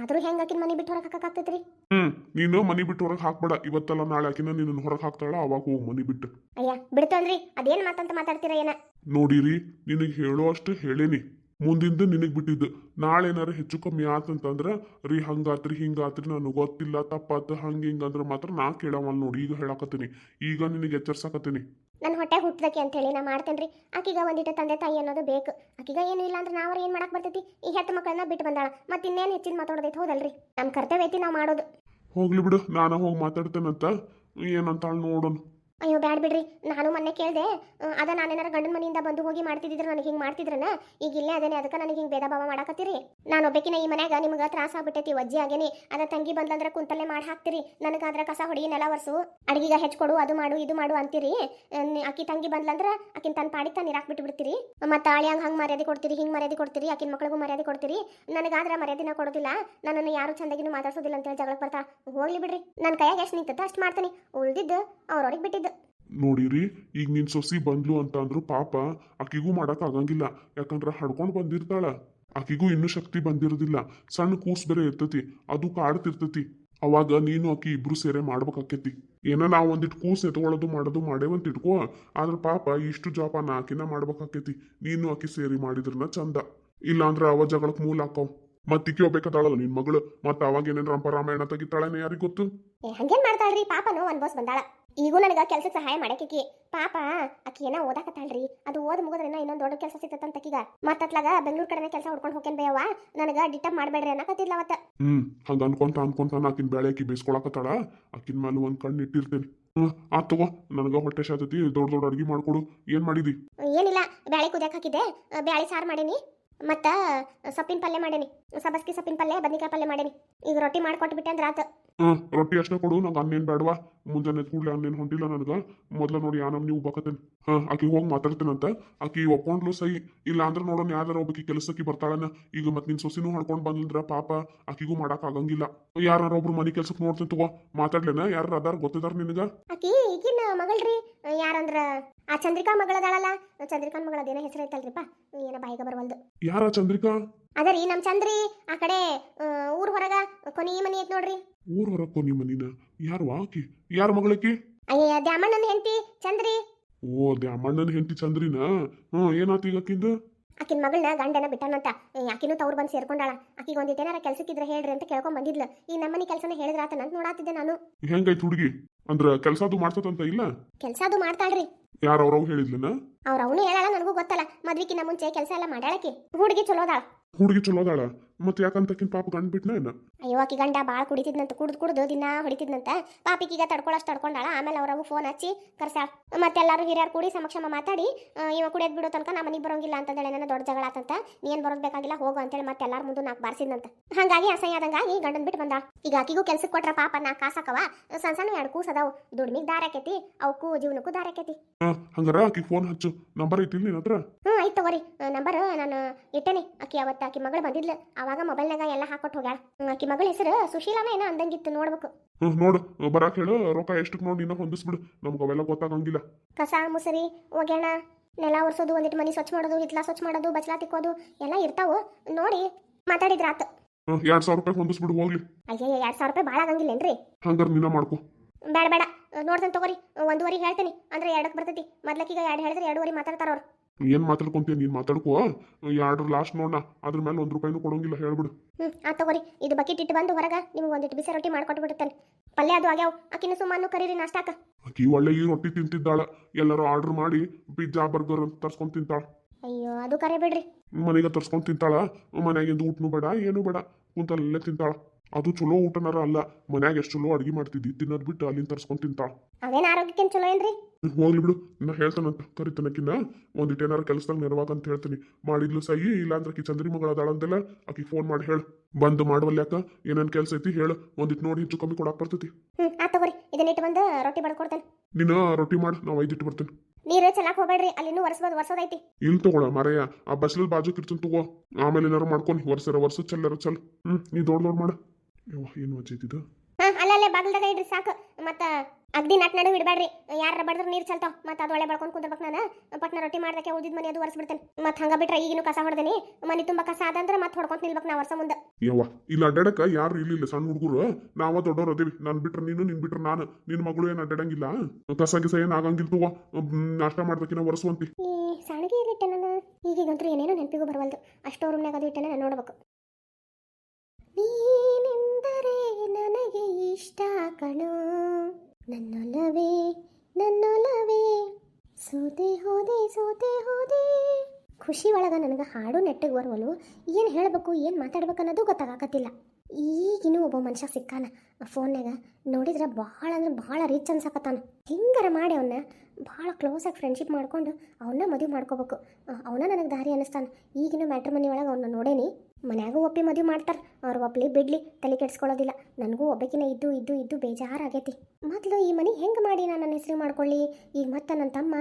Speaker 1: ಆದ್ರೂ ಹೆಂಗ್ ಆಕಿನ ಮನೆ ಬಿಟ್ಟು ಹೊರಗೆ ಹಾಕಕ್ಕಾಗ್ತೈತ್ರಿ?
Speaker 2: ಹ್ಮ್ ನೀನು ಮನಿ ಬಿಟ್ಟು ಹೊರಗೆ ಹಾಕ್ಬೇಡ. ಇವತ್ತಲ್ಲ ನಾಳೆ ಆಕಿನ ನಿನ್ನ ಹೊರಗೆ ಹಾಕ್ತಾಳ ಅವಾಗ ಹೋಗ್ ಮನಿ ಬಿಟ್ಟು.
Speaker 1: ಅಯ್ಯ ಬಿಡ್ತಲ್ರಿ ಅದೇನ್ ಮಾತಂತ ಮಾತಾಡ್ತೀರ ಏನ?
Speaker 2: ನೋಡಿರಿ ನಿನಗೆ ಹೇಳೋ ಅಷ್ಟು ಹೇಳೇನಿ. ಮುಂದಿಂದ ನಿನಗೆ ಬಿಟ್ಟಿದ್ದು. ನಾಳೆ ಏನಾರ ಹೆಚ್ಚು ಕಮ್ಮಿ ಆತಂತಂದ್ರೆ ರೀ ಹಂಗಾತ್ರಿ ಹಿಂಗಾತ್ರಿ ನನಗೆ ಗೊತ್ತಿಲ್ಲ ತಪ್ಪಾತ ಹಂಗ ಹಿಂಗಂದ್ರೆ ಮಾತ್ರ ನಾ ಕೇಳವಲ್ಲ ನೋಡಿ ಈಗ ಹೇಳಾಕತ್ತೀನಿ. ಈಗ ನಿನಗೆ ಎಚ್ಚರ್ಸಾಕತ್ತೀನಿ.
Speaker 1: ನನ್ನ ಹೊಟ್ಟೆ ಹುಟ್ಟದಕ್ಕೆ ಅಂತ ಹೇಳಿ ನಾ ಮಾಡ್ತೇನ್ರಿ. ಆಕಿಗ ಒಂದಿಟ್ಟು ತಂದೆ ತಾಯಿ ಅನ್ನೋದು ಬೇಕು. ಆಕಿಗ ಏನು ಇಲ್ಲ ಅಂದ್ರೆ ನಾವ್ರ ಏನ್ ಮಾಡಕ್ ಬರ್ತೈತಿ? ಈ ಹೆತ್ತ ಮಕ್ಕಳನ್ನ ಬಿಟ್ಟು ಬಂದಾಳ. ಮತ್ತೆ ಇನ್ನೇನು ಹೆಚ್ಚಿನ ಮಾತಾಡೋದೈತೆ ಹೌದಲ್ರಿ? ನಮ್ಮ ಕರ್ತವ್ಯ ಐತಿ ನಾವು ಮಾಡೋದು.
Speaker 2: ಹೋಗ್ಲಿ ಬಿಡು ನಾನು ಹೋಗಿ ಮಾತಾಡ್ತೇನಂತ. ಏನಂತಾಳ ನೋಡೋಣ.
Speaker 1: ಅಯ್ಯೋ ಬ್ಯಾಡ್ ಬಿಡ್ರಿ. ನಾನು ಮೊನ್ನೆ ಕೇಳಿದೆ ಅದ ನಾನೇನಾರ ಗಂಡನ ಮನೆಯಿಂದ ಬಂದು ಹೋಗಿ ಮಾಡ್ತಿದ್ರೆ ನನಗೆ ಹಿಂಗೆ ಮಾಡ್ತಿದ್ರನ? ಈಗ ಇಲ್ಲೇ ಅದೇನೆ, ಅದಕ್ಕೆ ನನಗೆ ಹಿಂಗೆ ಭೇದ ಭಾವ ಮಾಡಾಕತ್ತೀರಿ? ನಾನು ಒಬ್ಬಕಿನ ಈ ಮನ್ಯಾಗ ನಿಮ್ಗೆ ತ್ರಾಸ ಆಗ್ಬಿಟ್ಟೈತಿ ಒಜ್ಜಿ ಆಗೇನಿ. ಅದ ತಂಗಿ ಬಂದ್ಲಂದ್ರೆ ಕುಂತಲ್ಲೇ ಮಾಡಿ ಹಾಕ್ತಿರಿ. ನನಗೆ ಅದ್ರ ಕಸ ಹೊಡಿ, ನೆಲ ವರ್ಸು ಅಡ್ಗಿಗ ಹೆಚ್ಚಿಕೊಡು ಅದು ಮಾಡು, ಇದು ಮಾಡು ಅಂತೀರಿ. ಆಕಿ ತಂಗಿ ಬಂದ್ಲಂದ್ರೆ ಆಕಿನ ತನ್ನ ಪಾಡಿ ತಾನು ಇರಾಕ್ ಬಿಟ್ಟು ಬಿಡ್ತೀರಿ. ಮತ್ತೆ ಆಳ್ಯಾಂಗ ಹಂಗೆ ಮರ್ಯಾದೆ ಕೊಡ್ತೀರಿ, ಹಿಂಗೆ ಮರ್ಯಾದೆ ಕೊಡ್ತೀರಿ. ಆಕಿನ ಮಕ್ಳಿಗೂ ಮರ್ಯಾದೆ ಕೊಡ್ತೀರಿ. ನನಗಾದ್ರೆ ಮರ್ಯಾದಿನ ಕೊಡೋದಿಲ್ಲ. ನನ್ನನ್ನು ಯಾರು ಚಂದಾಗಿನೂ ಮಾತಾಡ್ಸೋದಿಲ್ಲ ಅಂತೇಳಿ ಜಗಳಕ್ಕೆ ಬರ್ತಾ ಹೋಗ್ಲಿ ಬಿಡ್ರಿ. ನನ್ನ ಕೈಯಾಗ ಎಷ್ಟು ನಿಂತದ ಅಷ್ಟು ಮಾಡ್ತೀನಿ. ಉಳ್ದಿದ್ದು ಅವ್ರವ್ರಿಗೆ ಬಿಟ್ಟಿದ್ದು.
Speaker 2: ನೋಡಿರಿ, ಈಗ ನಿನ್ ಸೊಸಿ ಬಂದ್ಲು ಅಂತ ಅಂದ್ರು ಪಾಪ ಆಕಿಗೂ ಮಾಡಕ್ ಆಗಂಗಿಲ್ಲ. ಯಾಕಂದ್ರ ಹಡ್ಕೊಂಡ್ ಬಂದಿರ್ತಾಳ. ಆಕಿಗೂ ಇನ್ನೂ ಶಕ್ತಿ ಬಂದಿರೋದಿಲ್ಲ. ಸಣ್ಣ ಕೂಸ್ ಬೇರೆ ಇರ್ತತಿ, ಅದು ಕಾಡ್ತಿರ್ತತಿ. ಅವಾಗ ನೀನು ಆಕಿ ಇಬ್ರು ಸೇರೆ ಮಾಡ್ಬೇಕಾಕೇತಿ. ಏನೋ ನಾವು ಒಂದಿಟ್ಟು ಕೂಸ್ ಎತ್ಕೊಳ್ಳೋದು ಮಾಡೋದು ಮಾಡೇವಂತ ಇಟ್ಕೋ, ಆದ್ರ ಪಾಪ ಇಷ್ಟು ಜಾಪ ನಾಕಿನ ಮಾಡ್ಬೇಕಾಕೇತಿ. ನೀನು ಆಕಿ ಸೇರಿ ಮಾಡಿದ್ರನ ಚಂದ. ಇಲ್ಲಾಂದ್ರ ಅವ ಜಗಳಕ್ ಮೂಲ ಹಾಕವ್ ಮತ್ ಇಕ್ಕಿ ಹೋಗ್ಬೇಕಾದಾಳಲ್ಲ ನಿನ್ ಮಗಳು ಮತ್ತ ಅವಾಗ ಏನೇನ್ ರಂಪ ರಾಮಾಯಣ ತೆಗಿತಾಳೇನೆ ಯಾರಿಗೆ ಗೊತ್ತು?
Speaker 1: ಏ, ಹಂಗೇನ್ ಮಾಡ್ತಾಳ್ರಿ, ಪಾಪನು ಒಂದ್ ಬಸ್ ಬಂದಾಳ. ಈಗೂ ನನಗೆ ಕೆಲ್ಸಕ್ಕೆ ಸಹಾಯ ಮಾಡಕ್ಕೆ ಪಾಪ ಆಕಿ ಏನ ಓದಾಕತ್ತಾಳ್ರಿ. ಅದು ಓದ್ ಮುಗಿದ್ರೇನ ಇನ್ನೊಂದು ದೊಡ್ಡ ಕೆಲಸ ಸಿಗ್ತದಂತ ಆಕಿಗ. ಮತ್ತತ್ಲಾಗ ಬೆಂಗಳೂರು ಕಡೆನೆ ಕೆಲಸ ಹುಡ್ಕೊಂಡು ಹೋಗ್ಯನ್ ಬೇವ ನನಗ ಡಿಟಪ್ ಮಾಡ್ಬೇಡ್ರಿ ಅನ್ನಕತ್ತಿದ್ಲ ಅವತ್ತ.
Speaker 2: ಹ್ಮ್ ಹಂಗ ಅನ್ಕೊಂತ ಅನ್ಕೊಂತ ಆಕಿನ ಬೇಳೆ ಆಕಿ ಬೇಯಿಸ್ಕೊಳಕತ್ತಾಳ. ಆಕಿನ ಮೇಲೆ ಒಂದ್ ಕಣ್ಣು ಇಟ್ಟಿರ್ತೇನೆ. ಹ್ಮ್ ಆತ್ ತಗೋ ನನಗ ಹೊಟ್ಟೆ ಶಾತತಿ ದೊಡ್ಡ ದೊಡ್ಡ ಅಡ್ಗೆ ಮಾಡ್ಕೊಡು. ಏನ್ ಮಾಡಿದಿ?
Speaker 1: ಏನಿಲ್ಲ ಬ್ಯಾಳಿ ಕುದಿಯಕ್ ಹಾಕಿದ್ದೆ. ಆ, ಬ್ಯಾಳಿ ಸಾರು ಮಾಡೇನಿ. ಮತ್ತ ಸೊಪ್ಪಿನ ಪಲ್ಯ ಮಾಡೇನಿ. ಸಬಸ್ಗಿ ಸೊಪ್ಪಿನ ಪಲ್ಯ ಬದ್ನಿಕಾಯಿ ಪಲ್ಯ ಮಾಡೇನಿ. ಈಗ ರೊಟ್ಟಿ ಮಾಡ್ಕೊಟ್ಟು ಬಿಟ್ಟೆ ಅಂದ್ರೆ ಆತ
Speaker 2: ಹ್ಮ್ ರೊಟ್ಟಿ ಅಷ್ಟೇ ಕೊಡು ನಂಗೆ ಅನ್ನೇನ್ ಬೇಡವಾ? ಮುಂಜಾನೆ ಕೂಡ್ಲೇ ಅನ್ನೇನ್ ಹೊಂಟಿಲ್ಲ ನನಗೆ. ಮೊದ್ಲ ನೋಡಿ ಯಾನಮ್ಮ ನೀವು ಬಕತೇನೆ ಹಾ ಆಕಿ ಹೋಗಿ ಮಾತಾಡ್ತೇನಂತ. ಆಕಿ ಒಪ್ಕೊಂಡ್ಲು ಸೈ ಇಲ್ಲ ಅಂದ್ರೆ ನೋಡೋಣ ಯಾವ್ದಾರ ಒಬ್ಬಕಿ ಕೆಲಸಕ್ಕೆ ಬರ್ತಾಳನ. ಈಗ ಮತ್ತೆ ನಿನ್ ಸೊಸಿನೂ ಹಡ್ಕೊಂಡ್ ಬಂದ್ರ ಪಾಪ. ಆಕಿಗೂ ಮಾಡಕ್ ಆಗಂಗಿಲ್ಲ. ಯಾರ ಒಬ್ರು ಮನಿ ಕೆಲ್ಸಕ್ಕೆ ನೋಡ್ತೇನೆ ತಗೋ ಮಾತಾಡ್ಲೇನ? ಯಾರು ಅದಾರ ಗೊತ್ತಿದಾರ ನಿನಗ?
Speaker 1: ಆಕಿ ಈಗಿನ ಮಗಳ್ರಿ. ಯಾರಂದ್ರ ಆ ಚಂದ್ರಿಕಾ ಮಗಳದಾಳಲ್ಲ. ಚಂದ್ರಿಕಾನ್ ಮಗಳ ಅದೇನೋ ಹೆಸರು ಐತಲ್ರಿಪ್ಪ ಏನ ಬಾಯಿಗೆ ಬರವಲ್ದು.
Speaker 2: ಯಾರ ಚಂದ್ರಿಕಾ?
Speaker 1: ಅದರಿ ನಮ್ಮ ಚಂದ್ರಿ ಆ ಕಡೆ ಊರ್ ಹೊರಗ ಕೊನಿ ಮನಿ ಐತ್ ನೋಡ್ರಿ.
Speaker 2: ಊರ್ ಹೊರಗ ಕೊನಿ ಮನಿನ? ಯಾರು ಆಕಿ? ಯಾರ ಮಗಳಕಿ
Speaker 1: ಅಯ್ಯ ದ್ಯಾಮಣ್ಣನ ಹೆಂಡತಿ ಚಂದ್ರಿ.
Speaker 2: ಓ ದ್ಯಾಮಣ್ಣನ ಹೆಂಡತಿ ಚಂದ್ರಿನ? ಹ್ಮ್ ಏನಾತ ಈಗ ಆಕಿಂದ?
Speaker 1: ಆಕಿನ ಮಗಳನ್ನ ಗಂಡನ ಬಿಟ್ಟನಂತ. ಆಕಿನೂ ತವ್ರು ಬಂದು ಸೇರ್ಕೊಂಡಾಳ. ಆಕಿಗೆ ಒಂದಿಟ್ಟೇನಾರ ಕೆಲ್ಸಕ್ಕಿದ್ರೆ ಹೇಳ್ರಿ ಅಂತ ಕೇಳ್ಕೊಂಡ್ ಬಂದಿದ್ಲು. ಈ ನಮ್ಮನಿ ಕೆಲಸನ ಹೇಳಿದ್ರಾತನಂತ ನೋಡಾತಿದ್ದೆ ನಾನು.
Speaker 2: ಹೆಂಗೈತ್ ಹುಡುಗಿ? ಅಂದ್ರ ಕೆಲ್ಸ ಅದು ಮಾಡ್ತದಂತ ಇಲ್ಲ?
Speaker 1: ಕೆಲ್ಸಾದು ಮಾಡ್ತಾಳ್ರಿ.
Speaker 2: ಯಾರ ಅವ್ರವ್ ಹೇಳಿದ್ಲನ
Speaker 1: ಅವ್ರ ಅವನು ಹೇಳಾಳ ನನಗೂ ಗೊತ್ತಲ್ಲ. ಮದ್ವಿಕಿನ ಮುಂಚೆ ಕೆಲಸ ಎಲ್ಲ ಮಾಡ್ಯಾಳಕಿ. ಹುಡುಗಿ ಚಲೋದಾಳ.
Speaker 2: ಹುಡುಗಿ ಚಲೋದಾಳ? ಮತ್ತೆ ಯಾಕಂತ ಪಾಪ ಗಂಡ್ ಬಿಟ್ನ ಏನ?
Speaker 1: ಅಯ್ಯೋ ಆಕಿ ಗಂಡ ಬಾಳ ಕುಡಿತಿದ್ನಂತ ಕುಡ್ದು ಕುಡ್ದು ದಿನ ಹೊಡಿತಿದ್ನಂತ. ಪಾಪಿಕೀಗ ತಡ್ಕೊಳಷ್ಟು ತಡ್ಕೊಂಡಾಳ. ಆಮೇಲೆ ಅವ್ರವು ಫೋನ್ ಹಚ್ಚಿ ಕರ್ಸಾಳ ಮತ್ತೆಲ್ಲರೂ ಹಿರಿಯರು ಕೂಡಿ ಸಮಕ್ಷಮ ಮಾತಾಡಿ ಇವ ಕುಡಿಯೋದ್ ಬಿಡೋ ತನಕ ನಮ್ಮ ಮನೆಗೆ ಬರೋಂಗಿಲ್ಲ ಅಂತಂದೇಳಿ ನನ್ನ ದೊಡ್ಡ ಜಗಳ ಆತಂತ. ನೀನ್ ಬರೋದ್ ಬೇಕಾಗಿಲ್ಲ ಹೋಗು ಅಂತೇಳಿ ಮತ್ತೆ ಎಲ್ಲಾರ ಮುಂದೆ ನಾಲ್ಕು ಬಾರಿಸಿದ್ನಂತ. ಹಂಗಾಗಿ ಅಸಹ್ಯ ಆದಂಗಾಗಿ ಗಂಡನ್ ಬಿಟ್ಟು ಬಂದಾಳ. ಈಗ ಆಕಿಗೂ ಕೆಲ್ಸಕ್ಕೆ ಕೊಟ್ರ ಪಾಪ ನಾ ಕಾಸಾಕವ. ಸಣ್ಣ ಸಣ್ಣ ಎರಡು ಕೂಸ್ ಅದಾವ. ದುಡ್ಮಿಗ್ ದಾರ ಆಕೇತಿ ಅವಕ್ಕೂ ಜೀವನಕ್ಕೂ ದಾರ ಆಕೈತಿ.
Speaker 2: ಹಾ ಹಂಗಾರ ಆಕಿ ಫೋನ್ ಹಚ್ಚು. ನಂಬರ್ ಐತಿಲ್ಲ ನಿನ್ನ ಹತ್ರ.
Speaker 1: ಹ್ಞೂ ಆಯ್ತು ತಗೋರಿ. ನಂಬರ್ ನಾನು ಇಟ್ಟೇನಿ. ಆಕಿ ಅವತ್ತು ಆಕಿ ಮಗಳು ಬಂದಿದ್ಲು. ಅವಾಗ ಮೊಬೈಲ್ನಾಗ ಎಲ್ಲ ಹಾಕೊಟ್ಟು ಹೋಗ್ಯಾಳ. ಹ್ಮ್, ಆಕಿ ಮಗಳ ಹೆಸರು ಸುಶೀಲಾನ ಏನೋ ಅಂದಂಗಿತ್ತು ನೋಡ್ಬೇಕು.
Speaker 2: ಹ್ಞೂ ನೋಡು. ಬರಾಕ್ ಹೇಳು. ರೊಕ್ಕ ಎಷ್ಟಕ್ಕೆ ನೋಡಿ ನಿನ್ನ ಹೊಂದಿಸ್ಬಿಡು. ನಮ್ಗೆ ಅವೆಲ್ಲ ಗೊತ್ತಾಗಂಗಿಲ್ಲ.
Speaker 1: ಕಸ ಮುಸರಿ ಹೋಗ್ಯಾಣ ನೆಲ ಒರೆಸೋದು ಒಂದಿಟ್ಟು ಮನೆ ಸ್ವಚ್ಛ ಮಾಡೋದು ಹಿತ್ಲ ಸ್ವಚ್ಛ ಮಾಡೋದು ಬಚ್ಲಾ ತಿಕ್ಕೋದು ಎಲ್ಲ ಇರ್ತಾವು. ನೋಡಿ ಮಾತಾಡಿದ್ರ ಆತು.
Speaker 2: ಹ್ಮ್ ಎರಡ್ ಸಾವಿರ ರೂಪಾಯಿ ಹೊಂದಿಸ್ಬಿಡು ಹೋಗ್ಲಿ.
Speaker 1: ಅಯ್ಯಯ್ಯ ಎರಡು ಸಾವಿರ ರೂಪಾಯಿ ಭಾಳ ಆಗಂಗಿಲ್ಲೇನ್ರಿ?
Speaker 2: ಹಂಗಾರ ನೀನ ಮಾಡ್ಕೋ.
Speaker 1: ಬೇಡ ಬೇಡ. ನೋಡ್ತೇನೆ ತಗೋರಿ. ಒಂದೂವರೆ ಹೇಳ್ತೀನಿ. ಅಂದ್ರೆ ಎರಡಕ್ಕೆ ಬರ್ತೈತಿ. ಮೊದ್ಲಕ್ಕೀಗ ಎರಡು ಹೇಳಿದ್ರೆ ಎರಡೂವರೆ ಮಾತಾಡ್ತಾರ ಅವ್ರು.
Speaker 2: ಏನ್ ಮಾತಾಡ್ಕೊಂತೀಯ ನೀನ್ ಮಾತಾಡ್ಕೋ. ಎರಡು ಲಾಸ್ಟ್ ನೋಡಣ ಅದ್ರ ಮೇಲೆ ಒಂದ್ ರೂಪಾಯಿನೂ ಕೊಡೋಂಗಿಲ್ಲ ಹೇಳ್ಬಿಡು.
Speaker 1: ಹ್ಮ್ ಆ ತಗೋರಿ. ಇದು ಬಕೆಟ್ ಇಟ್ಟು ಬಂದು ಹೊರಗ ನಿಮ್ಗೆ ಒಂದಿಟ್ಟು ಬಿಸಿ ರೊಟ್ಟಿ ಮಾಡ್ಕೊಟ್ಟು ಬಿಡುತ್ತೇನೆ ಪಲ್ಯ ಅದು ಆಗ್ಯಾವ. ಆಕಿನ ಸುಮ್ಮನು ಕರೀರಿ ನಾಷ್ಟಾಕ
Speaker 2: ಆಕಿ ಒಳ್ಳೆ ಈ ರೊಟ್ಟಿ ತಿಂತಿದ್ದಾಳ. ಎಲ್ಲರೂ ಆರ್ಡರ್ ಮಾಡಿ ಪಿಜ್ಜಾ ಬರ್ಗರ್ ಅಂತ ತರ್ಸ್ಕೊಂಡ್ ತಿಂತಾಳ.
Speaker 1: ಅಯ್ಯೋ ಅದು ಕರೆ ಬಿಡ್ರಿ.
Speaker 2: ಮನೆಗೆ ತರ್ಸ್ಕೊಂಡ್ ತಿಂತಾಳ. ಮನೆಯಾಗಿಂದ ಊಟನೂ ಬೇಡ ಏನು ಬೇಡ. ಕುಂತಲ್ಲೇ ತಿಂತಾಳ. ಅದು ಚಲೋ ಊಟನಾರ ಅಲ್ಲ. ಮನ್ಯಾಗ ಎಷ್ಟು ಚಲೋ ಅಡಿಗೆ ಮಾಡ್ತಿದ್ದಿ. ತಿನ್ನೋದ್ ಬಿಟ್ಟು ಅಲ್ಲಿಂದ ತರ್ಸ್ಕೊಂಡ್ ತಿಂತಾಳ
Speaker 1: ಅದೇನ ಆರೋಗ್ಯಕ್ಕೆ ಚಲೋ ಏನ್ರಿ?
Speaker 2: ಹ್ಮ್, ಹೋಗ್ಲಿ ಬಿಡು. ನಾ ಹೇಳ್ತಾನಂತ ಕರಿತನಕಿನ್ನ. ಒಂದಿಟ್ಟು ಏನಾರ ಕೆಲಸದಾಗ ನೆರವಾಗ ಅಂತ ಹೇಳ್ತೀನಿ. ಮಾಡಿದ್ಲು ಸಹಿ ಇಲ್ಲಾಂದ್ರೆ ಆಕಿ ಚಂದ್ರಿ ಮಗಳ ಅದಾಳಂತೆಲ್ಲ ಆಕಿ ಫೋನ್ ಮಾಡಿ ಹೇಳು. ಬಂದು ಮಾಡುವಲ್ಯಾಕ ಏನೇನ್ ಕೆಲಸ ಐತಿ ಹೇಳು. ಒಂದಿಟ್ಟು ನೋಡಿ ಹೆಚ್ಚು ಕಮ್ಮಿ ಕೊಡಾಕ್ ಬರ್ತೈತಿ.
Speaker 1: ಹ್ಞೂ ಆ ತಗೋರಿ. ಇದನ್ನಿಟ್ಟು ಬಂದು ರೊಟ್ಟಿ ಬಡ್ಕೊಡ್ತೇನೆ.
Speaker 2: ನೀನು ರೊಟ್ಟಿ ಮಾಡು ನಾವು ಐದಿಟ್ಟು ಬರ್ತೇನೆ.
Speaker 1: ನೀರು ಚೆನ್ನಾಗಿ ಹೋಗ್ಬೇಡ್ರಿ. ಅಲ್ಲಿನೂ ಒರೆಸ್ಬೋದು ಒರೆಸೋದೈತಿ
Speaker 2: ಇಲ್ಲಿ ತಗೊಳ ಮರೆಯ. ಆ ಬಸ್ಲಲ್ಲಿ ಬಾಜು ಕಿರ್ತನ್ ತಗೋ. ಆಮೇಲೆ ಏನಾರು ಮಾಡ್ಕೊಂಡು ವರ್ಷರ ವರ್ಷ ಚಲ್ಲರ ಚಲ್. ಹ್ಮ್ ನೀ ದೊಡ್ಡ ದೊಡ್ಡ ಮಾಡು. ಯವ್ವ ಏನು ವಜ್ಜೈತಿದ
Speaker 1: ಹಾಂ ಅಲ್ಲ ಅಲ್ಲ ಬಾಗಿಲ್ದಾಗ ಇಡ್ರಿ ಸಾಕು. ಮತ್ತ ಅಗ್ದಿ ನಟ್ ನಡು ಇಡಬೇಡ್ರಿ. ಯಾರ ಬಡದ್ರ ನೀರ್ ಚಲ್ತಾವ. ಮತ್ತ ಅದು ಒಳ್ಳೆ ಬಳ್ಕೊಂಡ್ ಕುಂದ್ರಬೇಕು ನಾನು. ಪಟ್ನ ರೊಟ್ಟಿ ಮಾಡ್ದಕ್ಕೆ ಉಳಿದಿದ್ ಮನೆ ಅದು ಒರೆಸ್ಬಿಡ್ತೇನೆ. ಮತ್ತೆ ಹಂಗ ಬಿಟ್ರೆ ಈಗಿನ ಕಸ ಹೊಡ್ದೇನಿ. ಮನಿ ತುಂಬಾ ಕಸ ಆದಂದ್ರ ಮತ್ತೆ ಹೊಡ್ಕೊಂತ ನಿಲ್ಬೇಕು ನಾ ವರ್ಷ ಮುಂದೆ.
Speaker 2: ಯವ್ವ ಇಲ್ಲಿ ಅಡ್ಡಾಡಕ ಯಾರು ಇಲ್ಲಿಲ್ಲ. ಸಣ್ಣ ಹುಡುಗರು ನಾವ ದೊಡ್ಡವ್ರು ಅದೇವಿ. ನಾನು ಬಿಟ್ರೆ ನೀನು ನಿನ್ ಬಿಟ್ರೆ ನಾನು. ನಿನ್ ಮಗಳು ಏನ್ ಅಡ್ಡಾಡಂಗಿಲ್ಲ ಕಸ ಗಿಸ ಏನು ಆಗಂಗಿಲ್ಲ ತಗೋ. ನಾಷ್ಟ ಮಾಡ್ದಕ್ಕಿನ ಒರೆಸುವಂತಿ.
Speaker 1: ಈ ಸಾಣಿಗೆ ಇಟ್ಟೆ ನಾನು? ಈಗೀಗಂತೂ ಏನೇನೋ ನೆನಪಿಗೂ ಬರವಲ್ದು. ಅಷ್ಟೋ ರೂಮ್ನಾಗ ಅದು ಇಟ್ಟೆ ನಾನು ನೋಡ್ಬೇಕು. ನೀನೆಂದರೆ ನನಗೆ ಇಷ್ಟ ಕಣೋ. ನನ್ನೊಲವೇ ನನ್ನೊಲವೇ. ಸೋತೆ ಹೋದೆ ಸೋತೆ ಹೋದೆ. ಖುಷಿ ಒಳಗ ನನಗೆ ಹಾಡು ನೆಟ್ಟಗೆ ಬರುವಲು ಏನು ಹೇಳಬೇಕು, ಏನು ಮಾತಾಡ್ಬೇಕು ಅನ್ನೋದು ಗೊತ್ತಾಗಕತ್ತಿಲ್ಲ. ಈಗಿನೂ ಒಬ್ಬ ಮನುಷ್ಯ ಸಿಕ್ಕಾನ ಫೋನ್ಯಾಗ. ನೋಡಿದ್ರೆ ಭಾಳ ಅಂದ್ರೆ ಭಾಳ ರೀಚ್ ಅನ್ಸಕತ್ತಾನ. ಹಿಂಗಾರ ಮಾಡಿ ಅವನ್ನ ಭಾಳ ಕ್ಲೋಸಾಗಿ ಫ್ರೆಂಡ್ಶಿಪ್ ಮಾಡ್ಕೊಂಡು ಅವನ್ನ ಮದುವೆ ಮಾಡ್ಕೋಬೇಕು. ಅವನ ನನಗೆ ದಾರಿ ಅನ್ನಿಸ್ತಾನೆ. ಈಗಿನ ಮ್ಯಾಟ್ರ್ ಮನಿ ಒಳಗೆ ಅವನ್ನ ನೋಡೇನಿ. ಮನ್ಯಾಗೂ ಒಪ್ಪಿ ಮದುವೆ ಮಾಡ್ತಾರೆ. ಅವ್ರ ಒಪ್ಲಿ ಬಿಡ್ಲಿ, ತಲೆ ಕೆಡಿಸ್ಕೊಳ್ಳೋದಿಲ್ಲ. ನನಗೂ ಒಬ್ಬಕಿನ ಇದ್ದು ಇದ್ದು ಇದ್ದು ಬೇಜಾರಾಗೈತಿ. ಮೊದಲು ಈ ಮನೆ ಹೆಂಗೆ ಮಾಡಿ ನಾನು ನನ್ನ ಹೆಸರು ಮಾಡ್ಕೊಳ್ಳಿ? ಈಗ ಮತ್ತೆ ನನ್ನ ತಮ್ಮ,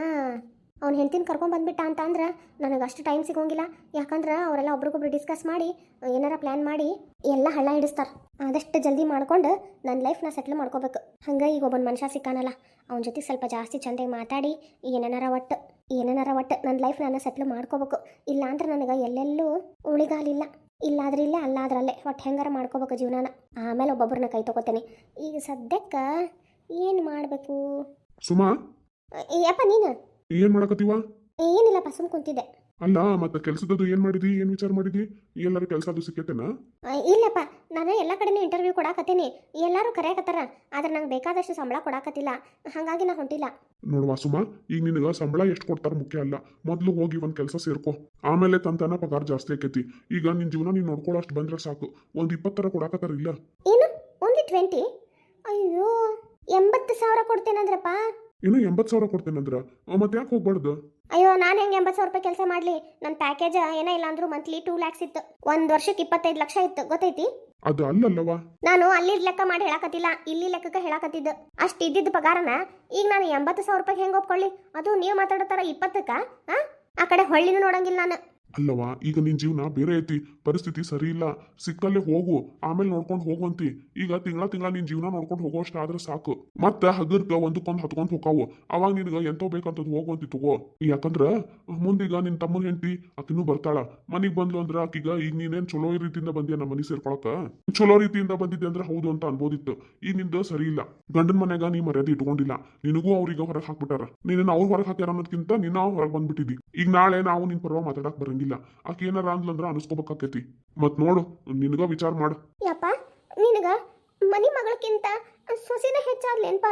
Speaker 1: ಅವ್ನ ಹೆಂತಿನ ಕರ್ಕೊಂಡು ಬಂದ್ಬಿಟ್ಟ ಅಂತ ಅಂದ್ರೆ ನನಗೆ ಅಷ್ಟು ಟೈಮ್ ಸಿಗೋಂಗಿಲ್ಲ. ಯಾಕಂದ್ರೆ ಅವರೆಲ್ಲ ಒಬ್ರಿಗೊಬ್ರು ಡಿಸ್ಕಸ್ ಮಾಡಿ, ಏನಾರ ಪ್ಲ್ಯಾನ್ ಮಾಡಿ ಎಲ್ಲ ಹಳ್ಳ ಹಿಡಿಸ್ತಾರೆ. ಆದಷ್ಟು ಜಲ್ದಿ ಮಾಡ್ಕೊಂಡು ನನ್ನ ಲೈಫ್ನ ಸೆಟ್ಲ್ ಮಾಡ್ಕೋಬೇಕು. ಹಂಗೆ ಈಗ ಒಬ್ಬನ ಮನುಷ್ಯ ಸಿಕ್ಕಾನಲ್ಲ. ಅವನ ಜೊತೆಗೆ ಸ್ವಲ್ಪ ಜಾಸ್ತಿ ಚಂದಾಗಿ ಮಾತಾಡಿ, ಏನೇನಾರ ಒಟ್ಟು ಏನೇನಾರ ಒಟ್ಟು ನನ್ನ ಲೈಫ್ ನಾನು ಸೆಟ್ಲ್ ಮಾಡ್ಕೋಬೇಕು. ಇಲ್ಲಾಂದ್ರೆ ನನಗೆ ಎಲ್ಲೆಲ್ಲೂ ಉಳಿಗಾಲಿಲ್ಲ. ಇಲ್ಲಾದ್ರೆ ಇಲ್ಲೇ ಅಲ್ಲಾದ್ರಲ್ಲೇ ಒಟ್ಟು ಹೆಂಗಾರ ಮಾಡ್ಕೋಬೇಕು ಜೀವನಾನ. ಆಮೇಲೆ ಒಬ್ಬೊಬ್ಬರನ್ನ ಕೈ ತಗೋತೇನೆ. ಈಗ ಸದ್ಯಕ್ಕೆ ಏನು ಮಾಡಬೇಕು?
Speaker 2: ಸುಮಾ?
Speaker 1: ಯಪ್ಪ ನೀನು?
Speaker 2: ಏನ್ ಮಾಡಕತ್ತೀವ?
Speaker 1: ಏನಿಲ್ಲಪ್ಪ ಸುಮ್ ಕುಂತಿದ್ದೆ.
Speaker 2: ಅಲ್ಲ ಮತ್ತೆ ಕೆಲ್ಸದದು ಏನ್ ಮಾಡಿದಿ? ಏನ್ ವಿಚಾರ ಮಾಡಿದಿ? ಎಲ್ಲಾರು ಕೆಲಸ ಅದು ಸಿಕ್ಕೇತೇನ?
Speaker 1: ಇಲ್ಲಪ್ಪ. ನಾನು ಎಲ್ಲ ಕಡೆನೂ ಇಂಟರ್ವ್ಯೂ ಕೊಡಾಕತ್ತೀನಿ. ಎಲ್ಲರೂ ಕರೆಯಕತ್ತಾರ. ಆದ್ರೆ ನಂಗೆ ಬೇಕಾದಷ್ಟು ಸಂಬಳ ಕೊಡಾಕತ್ತಿಲ್ಲ. ಹಾಗಾಗಿ ನಾ ಹೊಂಟಿಲ್ಲ.
Speaker 2: ನೋಡುವ ಸುಮಾ ಈಗ ನಿನಗ ಸಂಬಳ ಎಷ್ಟು ಕೊಡ್ತಾರ ಮುಖ್ಯ ಅಲ್ಲ. ಮೊದ್ಲು ಹೋಗಿ ಒಂದು ಕೆಲಸ ಸೇರ್ಕೋ. ಆಮೇಲೆ ತಂತಾನ ಪಗಾರ ಜಾಸ್ತಿ ಆಕೈತಿ. ಈಗ ನಿನ್ ಜೀವನ ನೀನ್ ನೋಡ್ಕೊಳ್ಳೋಷ್ಟು ಬಂದ್ರೆ ಸಾಕು. ಒಂದ್ ಇಪ್ಪತ್ತರ ಕೊಡಾಕತ್ತಾರ ಇಲ್ಲ?
Speaker 1: ಏನು? ಒಂದು ಟ್ವೆಂಟಿ ಅಯ್ಯೋ ಎಂಬತ್ತು ಸಾವಿರ ಕೊಡ್ತೇನಂದ್ರಪ್ಪ.
Speaker 2: ಏನು ಎಂಬತ್ತು ಸಾವಿರ ಕೊಡ್ತೇನಂದ್ರ? ಮತ್ತೆ ಯಾಕೆ ಹೋಗ್ಬಾರ್ದು?
Speaker 1: ಅಯ್ಯೋ ನಾನು ಹೆಂಗೆ ಎಂಬತ್ತು ಸಾವಿರ ರೂಪಾಯಿ ಕೆಲಸ ಮಾಡಲಿ? ನನ್ನ ಪ್ಯಾಕೇಜ್ ಏನೇ ಇಲ್ಲ ಅಂದ್ರೂ ಮಂತ್ಲಿ ಟೂ ಲ್ಯಾಕ್ಸ್ ಇತ್ತು. ಒಂದು ವರ್ಷಕ್ಕೆ ಇಪ್ಪತ್ತೈದು ಲಕ್ಷ ಇತ್ತು. ಗೊತ್ತೈತಿ?
Speaker 2: ಅದು ಅಲ್ಲಲ್ಲವಾ
Speaker 1: ನಾನು ಅಲ್ಲಿ ಲೆಕ್ಕ ಮಾಡಿ ಹೇಳಕತ್ತಿಲ್ಲ. ಇಲ್ಲಿ ಲೆಕ್ಕಕ್ಕೆ ಹೇಳಕತ್ತಿದ್ದು. ಅಷ್ಟು ಇದ್ದಿದ್ದ ಪಗಾರನ ಈಗ ನಾನು ಎಂಬತ್ತು ಸಾವಿರ ರೂಪಾಯಿ ಹೆಂಗೆ ಒಪ್ಕೊಳ್ಳಿ? ಅದು ನೀವು ಮಾತಾಡೋತಾರ ಇಪ್ಪತ್ತಕ್ಕ ಆ? ಆ ಕಡೆ ಹೊಳ್ಳಿನೂ ನೋಡಂಗಿಲ್ಲ ನಾನು.
Speaker 2: ಅಲ್ಲವಾ ಈಗ ನಿನ್ ಜೀವನ ಬೇರೆ ಐತಿ, ಪರಿಸ್ಥಿತಿ ಸರಿ ಇಲ್ಲ, ಸಿಕ್ಕಲ್ಲೇ ಹೋಗು, ಆಮೇಲೆ ನೋಡ್ಕೊಂಡು ಹೋಗುವಂತಿ. ಈಗ ತಿಂಗಳ ತಿಂಗಳ ನಿನ್ ಜೀವನ ನೋಡ್ಕೊಂಡು ಹೋಗೋಷ್ಟು ಆದ್ರೆ ಸಾಕು. ಮತ್ತೆ ಹಗರ್ಕ ಒಂದಕ್ಕೊಂದು ಹತ್ಕೊಂಡು ಹೋಗಾವು ಅವಾಗ ನಿನಗೆ ಎಂತೋ ಬೇಕಂತದ್ ಹೋಗುವಂತಿ ತಗೋ. ಯಾಕಂದ್ರ, ಮುಂದೀಗ ನಿನ್ ತಮ್ಮನ ಹೆಂಡತಿ ಆಕಿನೂ ಬರ್ತಾಳ. ಮನಿಗ್ ಬಂದ್ಲು ಅಂದ್ರ ಆಕಿಗ ಈಗ ನೀನೇನ್ ಚಲೋ ರೀತಿಯಿಂದ ಬಂದಿಯ ನಮ್ಮ ಮನಿ ಸೇರ್ಕೊಳಕ? ಚಲೋ ರೀತಿಯಿಂದ ಬಂದಿದ್ದೆ ಅಂದ್ರೆ ಹೌದು ಅಂತ ಅನ್ಬೋದಿತ್ತು. ಈಗ ನಿಂದ ಸರಿ ಇಲ್ಲ. ಗಂಡನ ಮನೆಗ ನೀ ಮರ್ಯಾದೆ ಇಟ್ಕೊಂಡಿಲ್ಲ. ನಿನಗೂ ಅವ್ರಿಗೆ ಹೊರಗೆ ಹಾಕ್ಬಿಟ್ಟಾರ. ನೀನ್ ಅವ್ರ ಹೊರಗೆ ಹಾಕ್ಯಾರ ಅನ್ನೋದಕ್ಕಿಂತ ನಿನ್ನ ಹೊರಗೆ ಬಂದ್ಬಿಟ್ಟಿದಿ. ಈಗ ನಾಳೆ ನಾವು ನಿನ್ ಪರವಾಗಿ ಮಾತಾಡಕ್ ಬರಂಗಿಲ್ಲ. ಆಕೆ ಏನಾರ ಅಂದ್ಲಂದ್ರ ಅನಿಸ್ಕೋಬೇಕಾಕೈತಿ. ಮತ್ ನೋಡು, ನಿನಗ ವಿಚಾರ ಮಾಡು.
Speaker 1: ಯಪ್ಪ, ನಿನಗ ಮನಿ ಮಗಳಕ್ಕಿಂತ ಸೊಸಿನ ಹೆಚ್ಚಾದ್ಲೇನ್ಪ?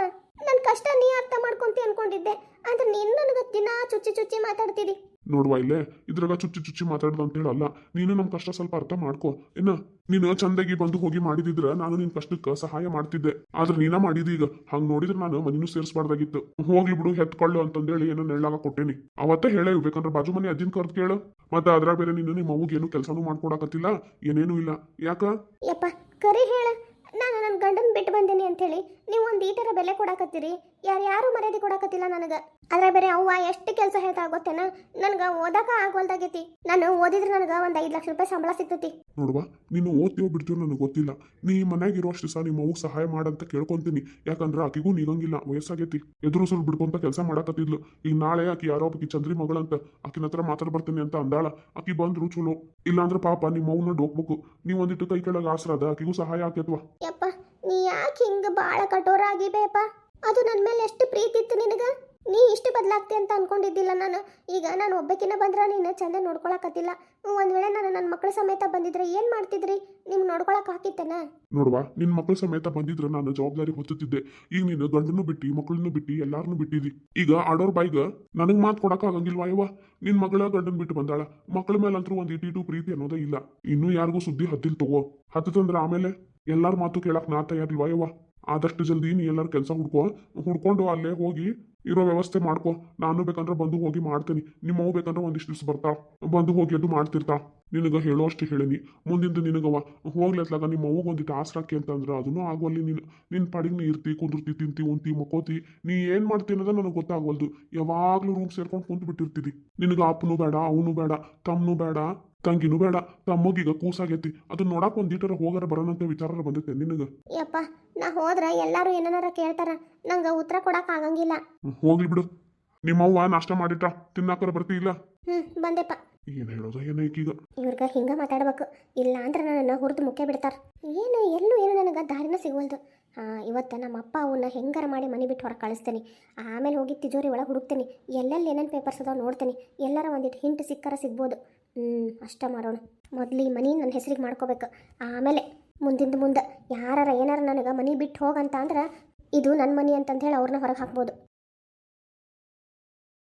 Speaker 1: ನನ್ನ ಕಷ್ಟ ನೀ ಅರ್ಥ ಮಾಡ್ಕೊಂತಿ ಅನ್ಕೊಂಡಿದ್ದೆ. ಆದ್ರೆ ನೀನು ನನಗೆ ದಿನ ಚುಚ್ಚಿ ಚುಚ್ಚಿ ಮಾತಾಡ್ತಿದಿ
Speaker 2: ನೋಡುವ ಇಲ್ಲೇ? ಇದ್ರಾಗ ಚುಚ್ಚಿ ಚುಚ್ಚಿ ಮಾತಾಡ್ದು ಅಂತ ಹೇಳಲ್ಲ. ನೀನು ನಮ್ಮ ಕಷ್ಟ ಸ್ವಲ್ಪ ಅರ್ಥ ಮಾಡ್ಕೊ. ಇನ್ನ, ನೀನು ಚಂದಾಗಿ ಬಂದು ಹೋಗಿ ಮಾಡಿದಿದ್ರ ನಾನು ನಿನ್ ಕಷ್ಟಕ್ಕೆ ಸಹಾಯ ಮಾಡ್ತಿದ್ದೆ. ಆದ್ರೆ ನೀನ ಮಾಡಿದೀಗ ಈಗ. ಹಂಗ್ ನೋಡಿದ್ರೆ ನಾನು ಮನಿನೂ ಸೇರ್ಸ್ಬಾರ್ದಾಗಿತ್ತು. ಹೋಗ್ಲಿ ಬಿಡು, ಹೆತ್ಕೊಳ್ಳು ಅಂತಂದೇಳಿ ಏನೋ ನೆಳ್ಳಾಗ ಕೊಟ್ಟೇನಿ. ಅವತ್ತೇ ಹೇಳೇ ಬೇಕಂದ್ರೆ ಬಾಜು ಮನೆ ಅಜ್ಜಿನ ಕರ್ದು ಕೇಳು. ಮತ್ತೆ ಅದ್ರಾಗ ಬೇರೆ ನೀನು ನಿಮ್ಮ ಅವ್ಗೆ ಏನು ಕೆಲಸನೂ ಮಾಡ್ಕೊಡಕತ್ತಿಲ್ಲ. ಏನೇನೂ ಇಲ್ಲ. ಯಾಕ?
Speaker 1: ಯಪ್ಪ, ಕರಿ ಹೇಳ. ನಾನು ನನ್ನ ಗಂಡನ ಬಿಟ್ಟು ಬಂದೇನಿ ಅಂತೇಳಿ ನೀವು ಒಂದು ತರ ಬೆಲೆ ಕೊಡಾಕತ್ತೀರಿ? ಯಾರು ಯಾರು ಮರ್ಯಾದೆ ಕೊಡಕತ್ತಿಲ್ಲ ನನಗೆ. ಅದ್ರ ಬೇರೆ ಅವ್ವ ಎಷ್ಟು ಕೆಲಸ ಹೇಳ್ತಾ ಗೊತ್ತೇನ? ನನಗೆ ಓದಕ ಆಗೋಲ್ದಾಗೈತಿ. ನಾನು ಓದಿದ್ರೆ ನನಗೆ ಒಂದು ಐದು ಲಕ್ಷ ರೂಪಾಯಿ ಸಂಬಳ ಸಿಗ್ತೈತಿ.
Speaker 2: ನೋಡುವ ನೀನು ಓದ್ತೀವೋ ಬಿಡ್ತೀವೋ ನನಗೆ ಗೊತ್ತಿಲ್ಲ. ನೀ ಮನ್ಯಾಗ ಇರೋಷ್ಟು ಸಹ ನಿಮ್ಮ ಅವ್ಗೆ ಸಹಾಯ ಮಾಡಂತ ಕೇಳ್ಕೊಂತೀನಿ. ಯಾಕಂದ್ರೆ ಆಕಿಗೂ ನೀಗಂಗಿಲ್ಲ ವಯಸ್ಸಾಗೈತಿ. ಎದುರು ಸುಲ್ ಬಿಡ್ಕೊಂತ ಕೆಲಸ ಮಾಡಕತ್ತಿದ್ಲು. ಈಗ ನಾಳೆ ಆಕಿ ಯಾರೋ ಒಬ್ಬಕಿ ಚಂದ್ರಿ ಮಗಳಂತ ಆಕಿನ ಹತ್ರ ಮಾತಾಡ್ ಬರ್ತೀನಿ ಅಂತ ಅಂದಾಳ. ಆಕಿ ಬಂದ್ರು ಚಲೋ. ಇಲ್ಲಾಂದ್ರೆ ಪಾಪ ನಿಮ್ಮ ಅವ್ನ ಡೋಕ್ಬೇಕು ನೀವು ಒಂದಿಟ್ಟು ಕೈ ಕೆಳಗೆ ಆಸರಾದ ಆಕಿಗೂ ಸಹಾಯ ಆಕೇತ್ವಾ
Speaker 1: ಯಪ್ಪ ನೀ ಯಾಕೆ ಹಿಂಗೆ ಬಾಳ ಕಠೋರ ಆಗಿಬೇಪ ಅದು ನನ್ನ ಮೇಲೆ ಎಷ್ಟು ಪ್ರೀತಿ ಇತ್ತು ನಿನಗೆ? ನೀ ಇಷ್ಟು ಬದಲಾಗ್ತಿ ಅಂತ ಅನ್ಕೊಂಡಿದ್ದಿಲ್ಲ ನಾನು. ಈಗ ನಾನು ಒಬ್ಬಕಿನ ಬಂದ್ರೆ ನೀನು ಚಂದ ನೋಡ್ಕೊಳಕತ್ತಿಲ್ಲ. ಒಂದು ವೇಳೆ ನಾನು ನನ್ನ ಮಕ್ಕಳ ಸಮೇತ ಬಂದಿದ್ರೆ ಏನು ಮಾಡ್ತಿದ್ರಿ? ನಿಮ್ಗೆ ನೋಡ್ಕೊಳಕ್ ಹಾಕಿತ್ತೇನ?
Speaker 2: ನೋಡುವ, ನಿನ್ ಮಕ್ಕಳ ಸಮೇತ ಬಂದಿದ್ರೆ ನಾನು ಜವಾಬ್ದಾರಿ ಹೊತ್ತುತ್ತಿದ್ದೆ. ಈಗ ನೀನು ಗಂಡನ್ನು ಬಿಟ್ಟು, ಮಕ್ಕಳನ್ನು ಬಿಟ್ಟು ಎಲ್ಲಾರನ್ನು ಬಿಟ್ಟಿದಿ. ಈಗ ಆಡೋರ್ ಬಾಯ್ಗ ನನಗ್ ಮಾತು ಕೊಡಕ್ ಆಗಂಗಿಲ್ವಾ ಯವ್ವ? ನಿನ್ ಮಗಳ ಗಂಡನ್ ಬಿಟ್ಟು ಬಂದಾಳ. ಮಕ್ಕಳ ಮೇಲಂತರೂ ಒಂದ್ ಇಟಿಟು ಪ್ರೀತಿ ಅನ್ನೋದೇ ಇಲ್ಲ. ಇನ್ನೂ ಯಾರಿಗೂ ಸುದ್ದಿ ಹತ್ತಿಲ್ ತಗೋ. ಹತ್ತಂದ್ರ ಆಮೇಲೆ? ಎಲ್ಲಾರ ಮಾತು ಕೇಳಕ್ ನಾ ತಯಾರಿಲ್ವಾ ಯವ್ವ? ಆದಷ್ಟು ಜಲ್ದಿ ನೀ ಎಲ್ಲರೂ ಕೆಲಸ ಹುಡ್ಕೋ. ಹುಡ್ಕೊಂಡು ಅಲ್ಲೇ ಹೋಗಿ ಇರೋ ವ್ಯವಸ್ಥೆ ಮಾಡ್ಕೋ. ನಾನು ಬೇಕಂದ್ರೆ ಬಂದು ಹೋಗಿ ಮಾಡ್ತೀನಿ. ನಿಮ್ಮ ಅವ್ವ ಬೇಕಂದ್ರೆ ಒಂದಿಷ್ಟು ದಿವ್ಸ ಬರ್ತಾ. ಬಂದು ಹೋಗಿ ಅದು ಮಾಡ್ತಿರ್ತಾಳ ನಿನಗೆ ಹೇಳೋ ಅಷ್ಟು ಹೇಳೀನಿ. ಮುಂದಿಂದ ನಿನಗವ ಹೋಗ್ಲತ್ಲಾಗ ನಿಮ್ಮ ಅವ್ವಗೆ ಒಂದಿಟ್ಟು ಆಸರಾಕಿ ಅಂತಂದ್ರೆ ಅದನ್ನು ಆಗೋಲ್ಲಿ ನೀನು ನಿನ್ನ ಪಾಡಿಗೆ ನೀ ಇರ್ತಿ ಕುಂದಿರ್ತಿ ತಿಂತಿ ಉಂತಿ ಮಕ್ಕೋತಿ ನೀ ಏನು ಮಾಡ್ತಿ ಅನ್ನೋದು ನನಗೆ ಗೊತ್ತಾಗವಲ್ದು. ಯಾವಾಗಲೂ ರೂಮ್ ಸೇರ್ಕೊಂಡು ಕುಂತು ಬಿಟ್ಟಿರ್ತಿದಿ ನಿನಗೆ ಅಪ್ಪನೂ ಬೇಡ ಅವನು ಬೇಡ ತಮ್ಮನು ಬೇಡ ತಂಗಿನೂ ಬೇಡ ತಮ್ಮಗೀಗ ಕೂಸಾಗೈತಿ. ಅದನ್ನ ನೋಡಕ್ ಒಂದಿಟ್ಟರ ಹೋಗಾರ ಬರೋಣಂತ ವಿಚಾರ ಬಂದೈತೆ ನಿನಗ.
Speaker 1: ಯಪ್ಪ ನಾ ಹೋದ್ರೆ ಎಲ್ಲಾರು ಏನಾರ ಕೇಳ್ತಾರ ನಂಗ ಉತ್ತರ ಕೊಡಕ್ ಆಗಂಗಿಲ್ಲ.
Speaker 2: ಹೋಗ್ಲಿ ಬಿಡು. ನಿಮ್ಮವ್ವ ನಾಷ್ಟ ಮಾಡಿಟ್ಟ ತಿನ್ನಾಕರ ಬರ್ತಿ ಇಲ್ಲ
Speaker 1: ಹ್ಮ್ ಬಂದೆಪ್ಪ
Speaker 2: ಏನು ಹೇಳೋದು? ಏನೋ ಈಗೀಗ
Speaker 1: ಇವ್ರಿಗೆ ಹಿಂಗೆ ಮಾತಾಡ್ಬೇಕು. ಇಲ್ಲ ಅಂದ್ರೆ ನನ್ನನ್ನು ಹುರಿದು ಮುಖ್ಯ ಬಿಡ್ತಾರೆ. ಏನು, ಎಲ್ಲೂ ಏನು ನನಗೆ ದಾರಿನ ಸಿಗುವಲ್ದು. ಹಾಂ ಇವತ್ತು ನಮ್ಮ ಅಪ್ಪ ಅವನ್ನ ಹೆಂಗಾರ ಮಾಡಿ ಮನೆ ಬಿಟ್ಟು ಹೊರಗೆ ಕಳಿಸ್ತೀನಿ. ಆಮೇಲೆ ಹೋಗಿ ತಿಜೋರಿ ಒಳಗೆ ಹುಡುಕ್ತೀನಿ. ಎಲ್ಲೆಲ್ಲಿ ಏನೇನು ಪೇಪರ್ಸ್ ಅದಾವ ನೋಡ್ತೀನಿ. ಎಲ್ಲರ ಒಂದಿಟ್ಟು ಹಿಂಟ್ ಸಿಕ್ಕಾರ ಸಿಗ್ಬೋದು. ಹ್ಞೂ ಅಷ್ಟ ಮಾಡೋಣ. ಮೊದಲು ಈ ಮನೆ ನನ್ನ ಹೆಸರಿಗೆ ಮಾಡ್ಕೋಬೇಕು. ಆಮೇಲೆ ಮುಂದಿಂದ ಮುಂದೆ ಯಾರ ಏನಾರ ನನಗೆ ಮನೆ ಬಿಟ್ಟು ಹೋಗಂತ ಅಂದ್ರೆ ಇದು ನನ್ನ ಮನೆ ಅಂತಂದು ಹೇಳಿ ಅವ್ರನ್ನ ಹೊರಗೆ ಹಾಕ್ಬೋದು.